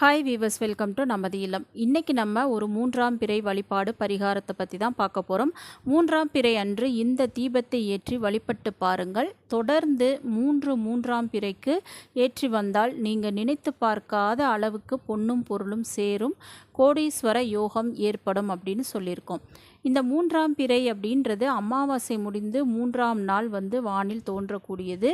Hi viewers welcome to நமது இல்லம். இன்றைக்கி நம்ம ஒரு மூன்றாம் பிறை வழிபாடு பரிகாரத்தை பற்றி தான் பார்க்க போகிறோம் மூன்றாம் பிறை அன்று இந்த தீபத்தை ஏற்றி வழிபட்டு பாருங்கள். தொடர்ந்து மூன்று மூன்றாம் பிறைக்கு ஏற்றி வந்தால் நீங்கள் நினைத்து பார்க்காத அளவுக்கு பொன்னும் பொருளும் சேரும். கோடீஸ்வர யோகம் ஏற்படும் அப்படின்னு சொல்லியிருக்கோம். இந்த மூன்றாம் பிறை அப்படின்றது அமாவாசை முடிந்து மூன்றாம் நாள் வந்து வானில் தோன்றக்கூடியது.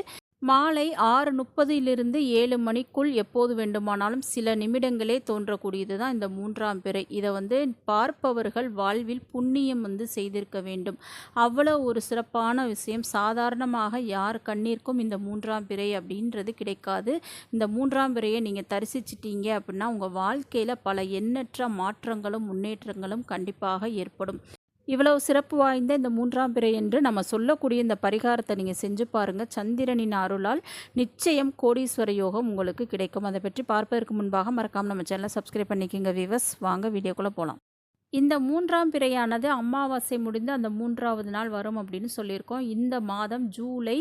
மாலை ஆறு முப்பதிலிருந்து ஏழு மணிக்குள் எப்போது வேண்டுமானாலும் சில நிமிடங்களே தோன்றக்கூடியது தான் இந்த மூன்றாம் பிறை. இதை வந்து பார்ப்பவர்கள் வாழ்வில் புண்ணியம் வந்து செய்திருக்க வேண்டும். அவ்வளோ ஒரு சிறப்பான விஷயம். சாதாரணமாக யார் கண்ணிற்கும் இந்த மூன்றாம் பிறை அப்படின்றது கிடைக்காது. இந்த மூன்றாம் பிறையை நீங்கள் தரிசிச்சிட்டீங்க அப்படின்னா உங்கள் வாழ்க்கையில் பல எண்ணற்ற மாற்றங்களும் முன்னேற்றங்களும் கண்டிப்பாக ஏற்படும். இவ்வளவு சிறப்பு வாய்ந்த இந்த மூன்றாம் பிறை என்று நம்ம சொல்லக்கூடிய இந்த பரிகாரத்தை நீங்கள் செஞ்சு பாருங்கள் சந்திரனின் அருளால் நிச்சயம் கோடீஸ்வர யோகம் உங்களுக்கு கிடைக்கும். அதை பற்றி பார்ப்பதற்கு முன்பாக மறக்காமல் நம்ம சேனலை சப்ஸ்கிரைப் பண்ணிக்கோங்க விவஸ் வாங்க வீடியோக்குள்ளே போகலாம் இந்த மூன்றாம் பிறையானது அமாவாசை முடிந்து அந்த மூன்றாவது நாள் வரும் அப்படின்னு சொல்லியிருக்கோம். இந்த மாதம் ஜூலை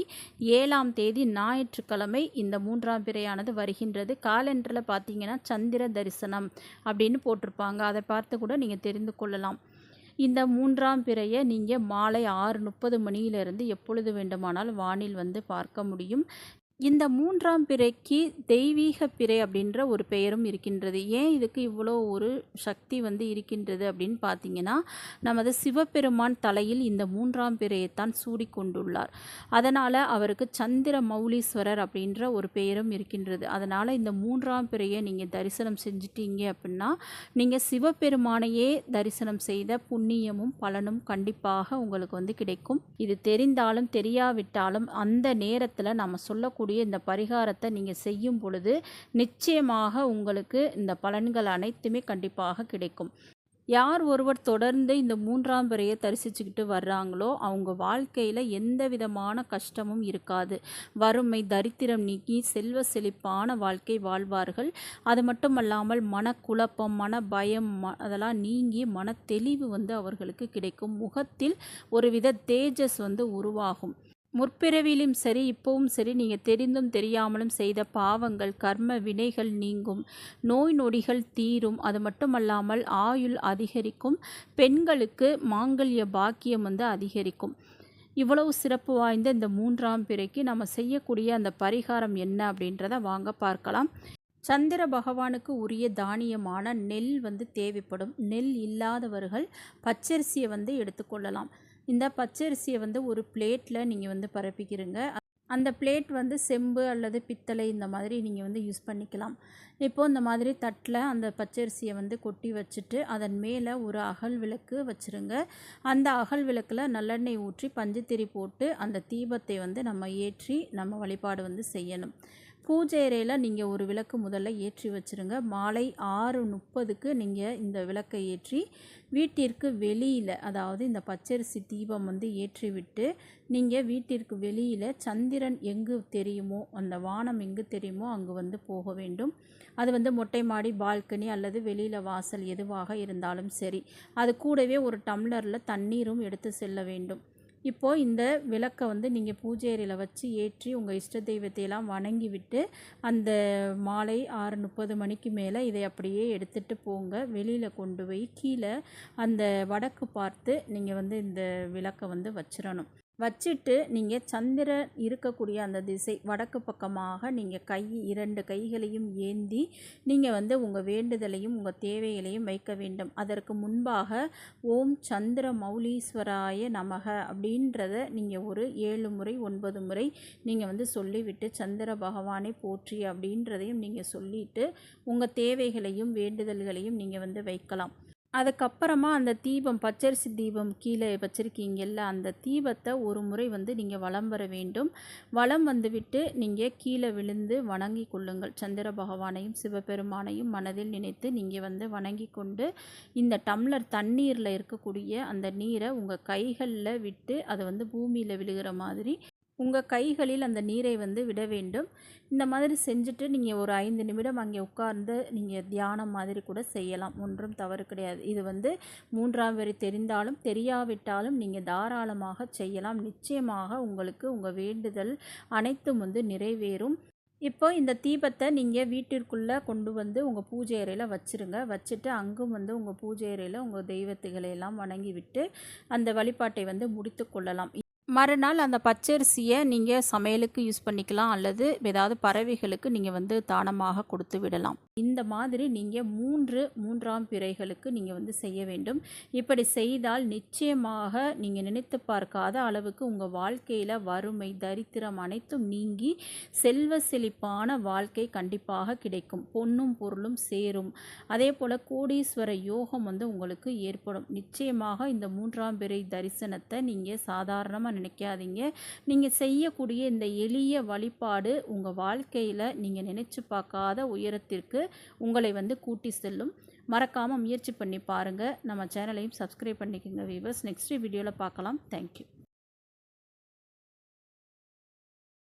ஏழாம் தேதி ஞாயிற்றுக்கிழமை இந்த மூன்றாம் பிறையானது வருகின்றது. காலண்டரில் பார்த்தீங்கன்னா சந்திர தரிசனம் அப்படின்னு போட்டிருப்பாங்க. அதை பார்த்து கூட நீங்கள் தெரிந்து கொள்ளலாம். இந்த மூன்றாம் பிறையை நீங்கள் மாலை ஆறு முப்பது மணியிலிருந்து எப்பொழுது வேண்டுமானால் வானில் வந்து பார்க்க முடியும். இந்த மூன்றாம் பிறைக்கு தெய்வீக பிறை அப்படின்ற ஒரு பெயரும் இருக்கின்றது. ஏன் இதுக்கு இவ்வளோ ஒரு சக்தி வந்து இருக்கின்றது அப்படின்னு பார்த்தீங்கன்னா நமது சிவபெருமான் தலையில் இந்த மூன்றாம் பிறையைத்தான் சூடி கொண்டுள்ளார் அதனால் அவருக்கு சந்திர மௌலீஸ்வரர் அப்படின்ற ஒரு பெயரும் இருக்கின்றது. அதனால் இந்த மூன்றாம் பிறையை நீங்கள் தரிசனம் செஞ்சிட்டீங்க அப்படின்னா நீங்கள் சிவபெருமானையே தரிசனம் செய்த புண்ணியமும் பலனும் கண்டிப்பாக உங்களுக்கு வந்து கிடைக்கும். இது தெரிந்தாலும் தெரியாவிட்டாலும் அந்த நேரத்தில் நம்ம சொல்லக்கூடிய சொல்லக்கூடிய இந்த பரிகாரத்தை நீங்கள் செய்யும் பொழுது நிச்சயமாக உங்களுக்கு இந்த பலன்கள் அனைத்துமே கண்டிப்பாக கிடைக்கும். யார் ஒருவர் தொடர்ந்து இந்த மூன்றாம் பிறையை தரிசிச்சுக்கிட்டு வர்றாங்களோ அவங்க வாழ்க்கையில் எந்த விதமான கஷ்டமும் இருக்காது. வறுமை தரித்திரம் நீக்கி செல்வ செழிப்பான வாழ்க்கை வாழ்வார்கள். அது மட்டும் அல்லாமல் மனக்குழப்பம் மன பயம் அதெல்லாம் நீங்கி மன தெளிவு வந்து அவர்களுக்கு கிடைக்கும். முகத்தில் ஒருவித தேஜஸ் வந்து உருவாகும். முற்பிறவிலும் சரி இப்போவும் சரி நீங்கள் தெரிந்தும் தெரியாமலும் செய்த பாவங்கள் கர்ம வினைகள் நீங்கும். நோய் நொடிகள் தீரும். அது மட்டுமல்லாமல் ஆயுள் அதிகரிக்கும். பெண்களுக்கு மாங்கல்ய பாக்கியம் வந்து அதிகரிக்கும். இவ்வளவு சிறப்பு வாய்ந்த இந்த மூன்றாம் பிறைக்கு நம்ம செய்யக்கூடிய அந்த பரிகாரம் என்ன அப்படின்றத வாங்க பார்க்கலாம். சந்திர பகவானுக்கு உரிய தானியமான நெல் வந்து தேவைப்படும். நெல் இல்லாதவர்கள் பச்சரிசியை வந்து எடுத்துக்கொள்ளலாம். இந்த பச்சரிசியை வந்து ஒரு பிளேட்டில் நீங்கள் வந்து பரப்பிக்கிறீங்க. அந்த பிளேட் வந்து செம்பு அல்லது பித்தளை இந்த மாதிரி நீங்கள் வந்து யூஸ் பண்ணிக்கலாம். இப்போது இந்த மாதிரி தட்டில் அந்த பச்சரிசியை வந்து கொட்டி வச்சுட்டு அதன் மேலே ஒரு அகல் விளக்கு வச்சுருங்க. அந்த அகல் விளக்கில் நல்லெண்ணெய் ஊற்றி பஞ்சுத்திரி போட்டு அந்த தீபத்தை வந்து நம்ம ஏற்றி நம்ம வழிபாடு வந்து செய்யணும். பூஜை அறையில் நீங்கள் ஒரு விளக்கு முதல்ல ஏற்றி வச்சுருங்க. மாலை ஆறு முப்பதுக்கு நீங்கள் இந்த விளக்கை ஏற்றி வீட்டிற்கு வெளியில் அதாவது இந்த பச்சரிசி தீபம் வந்து ஏற்றிவிட்டு நீங்கள் வீட்டிற்கு வெளியில் சந்திரன் எங்கு தெரியுமோ அந்த வானம் எங்கு தெரியுமோ அங்கு வந்து போக வேண்டும். அது வந்து மொட்டை மாடி பால்கனி அல்லது வெளியில் வாசல் எதுவாக இருந்தாலும் சரி. அது கூடவே ஒரு டம்ளரில் தண்ணீரும் எடுத்து செல்ல வேண்டும். இப்போது இந்த விளக்கை வந்து நீங்கள் பூஜை அறையில் வச்சு ஏற்றி உங்கள் இஷ்ட தெய்வத்தையெல்லாம் வணங்கி விட்டு அந்த மாலை ஆறு முப்பது மணிக்கு மேலே இதை அப்படியே எடுத்துகிட்டு போங்க. வெளியில் கொண்டு போய் கீழே அந்த வடக்கு பார்த்து நீங்கள் வந்து இந்த விளக்கை வந்து வச்சிடணும் வச்சுட்டு நீங்கள் சந்திரன் இருக்கக்கூடிய அந்த திசை வடக்கு பக்கமாக நீங்கள் கை இரண்டு கைகளையும் ஏந்தி நீங்கள் வந்து உங்கள் வேண்டுதலையும் உங்கள் தேவைகளையும் வைக்க வேண்டும். அதற்கு முன்பாக ஓம் சந்திர மௌலீஸ்வராய நமக அப்படின்றத நீங்கள் ஒரு ஏழு முறை ஒன்பது முறை நீங்கள் வந்து சொல்லிவிட்டு சந்திர பகவானை போற்றி அப்படின்றதையும் நீங்கள் சொல்லிவிட்டு உங்கள் தேவைகளையும் வேண்டுதல்களையும் நீங்கள் வந்து வைக்கலாம். அதுக்கப்புறமா அந்த தீபம் பச்சரிசி தீபம் கீழே வச்சுருக்கீங்கல்ல அந்த தீபத்தை ஒரு முறை வந்து நீங்கள் வளம் வர வேண்டும். வளம் வந்துவிட்டு நீங்கள் கீழே விழுந்து வணங்கி கொள்ளுங்கள். சந்திர பகவானையும் சிவபெருமானையும் மனதில் நினைத்து நீங்கள் வந்து வணங்கி கொண்டு இந்த டம்ளர் தண்ணீரில் இருக்கக்கூடிய அந்த நீரை உங்கள் கைகளில் விட்டு அதை வந்து பூமியில் விழுகிற மாதிரி உங்கள் கைகளில் அந்த நீரை வந்து விட வேண்டும். இந்த மாதிரி செஞ்சுட்டு நீங்கள் ஒரு ஐந்து நிமிடம் அங்கே உட்கார்ந்து நீங்கள் தியானம் மாதிரி கூட செய்யலாம். ஒன்றும் தவறு கிடையாது. இது வந்து மூன்றாம் வரி தெரிந்தாலும் தெரியாவிட்டாலும் நீங்கள் தாராளமாக செய்யலாம். நிச்சயமாக உங்களுக்கு உங்கள் வேண்டுதல் அனைத்தும் வந்து நிறைவேறும். இப்போ இந்த தீபத்தை நீங்கள் வீட்டிற்குள்ளே கொண்டு வந்து உங்கள் பூஜை அறையில் வச்சுருங்க. வச்சுட்டு அங்கும் வந்து உங்கள் பூஜை அறையில் உங்கள் தெய்வத்துகளை எல்லாம் வணங்கி விட்டு அந்த வழிபாட்டை வந்து முடித்து கொள்ளலாம். மறுநாள் அந்த பச்சரிசியை நீங்கள் சமையலுக்கு யூஸ் பண்ணிக்கலாம் அல்லது ஏதாவது பறவைகளுக்கு நீங்கள் வந்து தானமாக கொடுத்து விடலாம். இந்த மாதிரி நீங்கள் மூன்று மூன்றாம் பிறைகளுக்கு நீங்கள் வந்து செய்ய வேண்டும். இப்படி செய்தால் நிச்சயமாக நீங்கள் நினைத்து பார்க்காத அளவுக்கு உங்கள் வாழ்க்கையில் வறுமை தரித்திரம் அனைத்தும் நீங்கி செல்வ செழிப்பான வாழ்க்கை கண்டிப்பாக கிடைக்கும். பொன்னும் பொருளும் சேரும். அதே போல் கோடீஸ்வர யோகம் வந்து உங்களுக்கு ஏற்படும். நிச்சயமாக இந்த மூன்றாம் பிறை தரிசனத்தை நீங்கள் சாதாரணமாக நினைக்காதீங்க. நீங்கள் செய்யக்கூடிய இந்த எளிய வழிபாடு உங்கள் வாழ்க்கையில் நீங்கள் நினச்சி பார்க்காத உயரத்திற்கு உங்களை வந்து கூட்டி செல்லும். மறக்காமல் முயற்சி பண்ணி பாருங்கள் நம்ம சேனலையும் சப்ஸ்கிரைப் பண்ணிக்கோங்க வீவர்ஸ் நெக்ஸ்ட் வீடியோவில் பார்க்கலாம். தேங்க்யூ